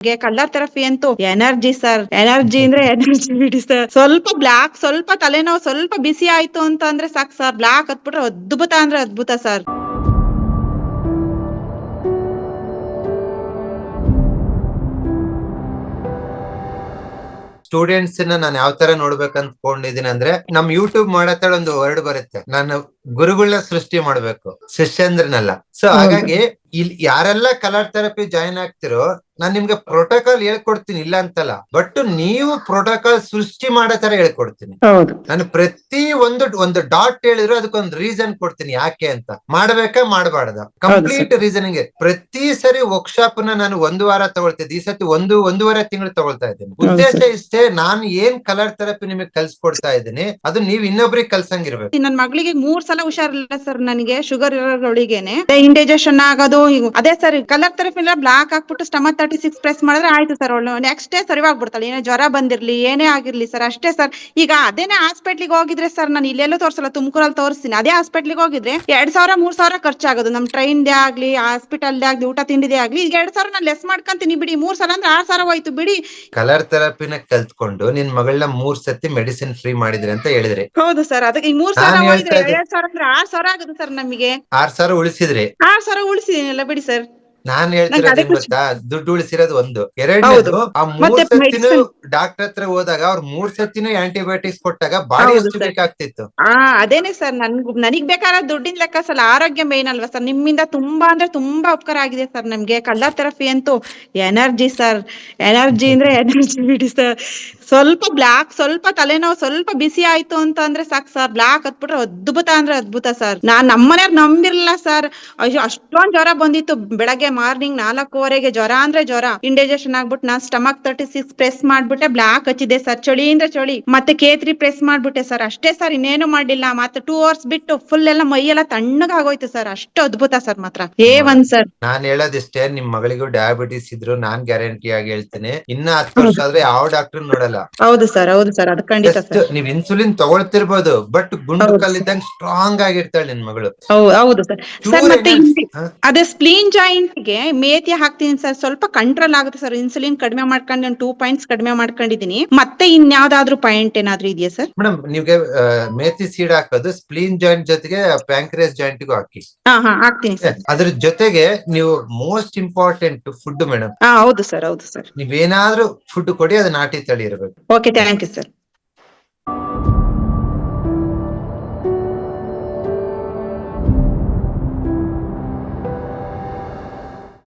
Colour therapy ಅಂತೂ energy sir energy ಅಂದ್ರೆ energy ಬಿಡಿ ಸರ್ ಸ್ವಲ್ಪ ಬ್ಲಾಕ್ ಸ್ವಲ್ಪ ತಲೆನೋವು ಸ್ವಲ್ಪ ಬಿಸಿ ಆಯ್ತು ಅಂತ ಅಂದ್ರೆ ಸಾಕು ಸರ್ ಬ್ಲಾಕ್ ಹತ್ಬಿಟ್ರೆ ಅದ್ಭುತ ಅಂದ್ರೆ ಅದ್ಭುತ ಸರ್ ಸ್ಟೂಡೆಂಟ್ಸ್ ನಾನು ಯಾವ ತರ ನೋಡ್ಬೇಕು ಅಂದ್ರೆ ನಮ್ ಯೂಟ್ಯೂಬ್ ಮಾಡತ್ತಾಳ ಒಂದು ವರ್ಡ್ ಬರುತ್ತೆ. ನಾನು ಗುರುಗಳನ್ನ ಸೃಷ್ಟಿ ಮಾಡ್ಬೇಕು. ಶಿಷ್ಯಂದ್ರನಲ್ಲ. ಸೊ ಹಾಗಾಗಿ ಇಲ್ಲಿ ಯಾರೆಲ್ಲ ಕಲರ್ ಥೆರಪಿ ಜಾಯಿನ್ ಆಗ್ತಿರೋ ನಾನ್ ನಿಮ್ಗೆ ಪ್ರೋಟೋಕಾಲ್ ಹೇಳ್ಕೊಡ್ತೀನಿ ಇಲ್ಲ ಅಂತಲ್ಲ. ಬಟ್ ನೀವು ಪ್ರೋಟೋಕಾಲ್ ಸೃಷ್ಟಿ ಮಾಡೋ ತರ ಹೇಳ್ಕೊಡ್ತೀನಿ. ಹೌದು. ನಾನು ಪ್ರತಿ ಒಂದು ಒಂದು ಡಾಟ್ ಹೇಳಿದ್ರು ಅದಕ್ಕೊಂದು ರೀಸನ್ ಕೊಡ್ತೀನಿ ಯಾಕೆ ಅಂತ. ಮಾಡ್ಬೇಕಾ ಮಾಡಬಾರ್ದ? ಕಂಪ್ಲೀಟ್ ರೀಸನಿಂಗ್ ಪ್ರತಿ ಸರಿ ವರ್ಕ್ಶಾಪ್ನ ನಾನು ಒಂದು ವಾರ ತಗೊಳ್ತಿದ್ದೆ ಈ ಸತಿ ಒಂದು ಒಂದೂವರೆ ತಿಂಗಳು ತಗೊಳ್ತಾ ಇದ್ದೀನಿ. ಉದ್ದೇಶ ಇಷ್ಟೇ ನಾನು ಏನ್ ಕಲರ್ ಥೆರಪಿ ನಿಮಗೆ ಕಲ್ಸ್ಕೊಡ್ತಾ ಇದ್ದೀನಿ ಅದು ನೀವ್ ಇನ್ನೊಬ್ರಿಗೆ ಕಲ್ಸಂಗಿರ್ಬೇಕು. ನನ್ನ ಮಗಳಿಗೆ ಮೂರ್ ಸಲ ಹುಷಾರಿಲ್ಲ ಸರ್ ನನಗೆ ಶುಗರ್ ಇರೋಳಿಗೇನೆ ಇಂಡೈಜೆಷನ್ ಆಗೋದು ಅದೇ ಸರ್ ಕಲರ್ ಥೆರಪಿ ಬ್ಲಾಕ್ ಹಾಕ್ಬಿಟ್ಟು ಸ್ಟಮಕ್ ತರ್ಟಿ ಸಿಕ್ಸ್ ಪ್ರೆಸ್ ಮಾಡಿದ್ರೆ ಆಯ್ತು ಸರ್ ಅವಳು ನೆಕ್ಸ್ಟ್ ಡೇ ಸರಿವಾಗ್ಬಿಡ್ತಾಳೆ ಏನೋ ಜ್ವರ ಬಂದಿರ್ಲಿ ಏನೇ ಆಗಿರ್ಲಿ ಸರ್ ಅಷ್ಟೇ ಸರ್ ಈಗ ಅದೇನೇ ಹಾಸ್ಪಿಟ್ಲಿಗೆ ಹೋಗಿದ್ರೆ ಸರ್ ನಾನು ಇಲ್ಲೆಲ್ಲೂ ತೋರ್ಸಲ್ಲ ತುಮಕೂರಲ್ಲಿ ತೋರಿಸ್ತೀನಿ. ಅದೇ ಹಾಸ್ಪಿಟ್ಲಿಗೆ ಹೋಗಿದ್ರೆ ಎರಡ್ ಸಾವಿರ ಮೂರ್ ಸಾವಿರ ಖರ್ಚಾಗೋದು. ನಮ್ ಟ್ರೈನ್ದೇ ಆಗ್ಲಿ ಹಾಸ್ಪಿಟಲ್ದೇ ಆಗ್ಲಿ ಊಟ ತಿಂಡಿದೇ ಆಗ್ಲಿ ಈಗ ಎರಡ್ ಸಾವಿರ ನಾನು ಲೆಸ್ ಮಾಡ್ಕೊಂತೀನಿ. ಬಿಡಿ ಮೂರ್ ಸಲ ಅಂದ್ರೆ ಆರ್ ಸಾವಿರ ಹೋಯ್ತು. ಬಿಡಿ. ಕಲರ್ ಥೆರಪಿನ ಕಲ್ತ್ಕೊಂಡು ನಿನ್ ಮಗಳನ್ನ ಮೂರ್ ಸತಿ ಮೆಡಿಸಿನ್ ಫ್ರೀ ಮಾಡಿದ್ರಿ ಅಂತ ಹೇಳಿದ್ರಿ. ಹೌದು ಸರ್ ಅದಕ್ಕೆ ಈಗ ಮೂರ್ ಸಾವಿರ ನಾನ್ ಹೇಳ್ತಾ ಎರಡ್ ಸಾವಿರ ಅಂದ್ರೆ ಆರ್ ಸಾವಿರ ಆಗುತ್ತೆ ಸರ್ ನಮಗೆ. ಆರ್ ಸಾವಿರ ಉಳಿಸಿದ್ರಿ. ಆರ್ ಸಾವಿರ ಉಳಿಸಿದೀನಲ್ಲ ಬಿಡಿ ಸರ್ ನಾನ್ ಹೇಳ್ತಿರೋದು ಗೊತ್ತಾ? ದುಡ್ಡು ಉಳಿಸಿರೋದು ಒಂದು. ಎರಡನೇದು ಆ ಮೂರ್ medicine- ಡಾಕ್ಟರ್ ಹತ್ರ ಹೋದಾಗ ಅವ್ರ ಮೂರ್ ಸತಿನೂ ಆಂಟಿಬಯೋಟಿಕ್ಸ್ ಕೊಟ್ಟಾಗ ಬಾಡಿ ಎಷ್ಟು ಬೇಕಾಗ್ತಿತ್ತು? ಅದೇನೆ ಸರ್ ನನ್ ನನಗ್ ಬೇಕಾದ ದುಡ್ಡಿನ ಲೆಕ್ಕ ಸಲ ಆರೋಗ್ಯ ಮೇನ್ ಅಲ್ವಾ ಸರ್? ನಿಮ್ಮಿಂದ ತುಂಬಾ ಅಂದ್ರೆ ತುಂಬಾ ಉಪಕಾರ ಆಗಿದೆ ಸರ್ ನಮ್ಗೆ. ಕಲರ್ ಥೆರಪಿ ಅಂತೂ ಎನರ್ಜಿ ಸರ್. ಎನರ್ಜಿ ಅಂದ್ರೆ ಎನರ್ಜಿ ಬಿಡಿ ಸರ್. ಸ್ವಲ್ಪ ಬ್ಲಾಕ್ ಸ್ವಲ್ಪ ತಲೆನೋವು ಸ್ವಲ್ಪ ಬಿಸಿ ಆಯ್ತು ಅಂತ ಅಂದ್ರೆ ಸಾಕ್ ಸರ್. ಬ್ಲಾಕ್ ಹತ್ಬಿಟ್ರೆ ಅದ್ಭುತ ಅಂದ್ರೆ ಅದ್ಭುತ ಸರ್. ನಾನ್ ನಮ್ಮನೆಯವ್ರು ನಂಬಿರ್ಲಿಲ್ಲ ಸರ್. ಅಯ್ಯೋ ಅಷ್ಟೊಂದ್ ಜ್ವರ ಬಂದಿತ್ತು. ಬೆಳಗ್ಗೆ ಮಾರ್ನಿಂಗ್ ನಾಲ್ಕೂವರೆಗೆ ಜ್ವರ ಅಂದ್ರೆ ಜ್ವರ. ಇಂಡೈಜೆಷನ್ ಆಗ್ಬಿಟ್ಟು ನಾನ್ ಸ್ಟಮಕ್ ತರ್ಟಿ ಸಿಕ್ಸ್ ಪ್ರೆಸ್ ಮಾಡ್ಬಿಟ್ಟೆ ಬ್ಲಾಕ್ ಹಚ್ಚಿದೆ ಸರ್ ಚಳಿ ಅಂದ್ರೆ ಚಳಿ. ಮತ್ತೆ ಕೇತ್ರಿ ಪ್ರೆಸ್ ಮಾಡ್ಬಿಟ್ಟೆ ಸರ್ ಅಷ್ಟೇ ಸರ್ ಇನ್ನೇನು ಮಾಡಿಲ್ಲ ಮತ್ತೆ ಟೂ ಅವರ್ಸ್ ಬಿಟ್ಟು ಫುಲ್ ಎಲ್ಲ ತಣ್ಣಗ ಆಗೋಯ್ತು ಸರ್ ಅಷ್ಟು ಅದ್ಭುತ ಸರ್ ಮಾತ್ರ. ಏ ಒನ್ ಸರ್ ನಾನ್ ಹೇಳೋದಿಷ್ಟೇ ನಿಮ್ ಮಗಳಿಗೂ ಡಯಾಬಿಟಿಸ್ ಇದ್ರು ನಾನ್ ಗ್ಯಾರಂಟಿ ಆಗಿ ಹೇಳ್ತೇನೆ. ಇನ್ನ ಹತ್ತು ವರ್ಷ ಆದ್ರೆ ಯಾವ ಡಾಕ್ಟರ್ ನೋಡಲ್ಲ. ಹೌದು ಸರ್ ಹೌದು ಸರ್ ಅದ್ ಖಂಡಿತ Just ಸರ್ ನೀವ್ ಇನ್ಸುಲಿನ್ ತಗೊಳ್ತಿರ್ಬೋದು ಬಟ್ ಗುಂಡು ಹೌದು. ಕಲ್ಲಿದ್ದಂಗ್ ಸ್ಟ್ರಾಂಗ್ ಆಗಿರ್ತಾಳೆ ನಿನ್ ಮಗಳು. ಹೌದು ಹೌದು ಸರ್ ಸರ್ ಮತ್ತೆ ಇಲ್ಲಿ- ಅದೇ ಸ್ಪ್ಲೀನ್ ಜಾಯಿಂಟ್ ಗೆ ಮೇತಿ ಹಾಕ್ತೀನಿ ಸರ್. ಸ್ವಲ್ಪ ಕಂಟ್ರೋಲ್ ಆಗುತ್ತೆ ಸರ್. ಇನ್ಸುಲಿನ್ ಕಡಿಮೆ ಮಾಡ್ಕೊಂಡು ನಾನು ಟೂ ಪಾಯಿಂಟ್ಸ್ ಕಡಿಮೆ ಮಾಡ್ಕೊಂಡಿದೀನಿ ಮತ್ತೆ ಇನ್ಯಾವ್ದಾದ್ರು ಪಾಯಿಂಟ್ ಏನಾದ್ರೂ ಇದೆಯಾ ಸರ್? ಮೇಡಮ್ ನಿಮ್ಗೆ ಆ, ಮೇಥಿ ಸೀಡ್ ಹಾಕೋದು ಸ್ಪ್ಲೀನ್ ಜಾಯಿಂಟ್ ಜೊತೆಗೆ ಪ್ಯಾಂಕ್ರೇಸ್ ಜಾಯಿಂಟ್ ಗೂ ಹಾಕಿ. ಹಾ ಹಾ ಹಾಕ್ತೀನಿ ಸರ್. ಅದ್ರ ಜೊತೆಗೆ ನೀವು ಮೋಸ್ಟ್ ಇಂಪಾರ್ಟೆಂಟ್ ಫುಡ್ ಮೇಡಮ್ ಹಾ ಹೌದು ಸರ್ ಹೌದು ಸರ್. ನೀವೇನಾದ್ರೂ ಫುಡ್ ಕೊಡಿ ಅದು ನಾಟಿ ತಳಿ ಇರಬೇಕು. Okay thank you sir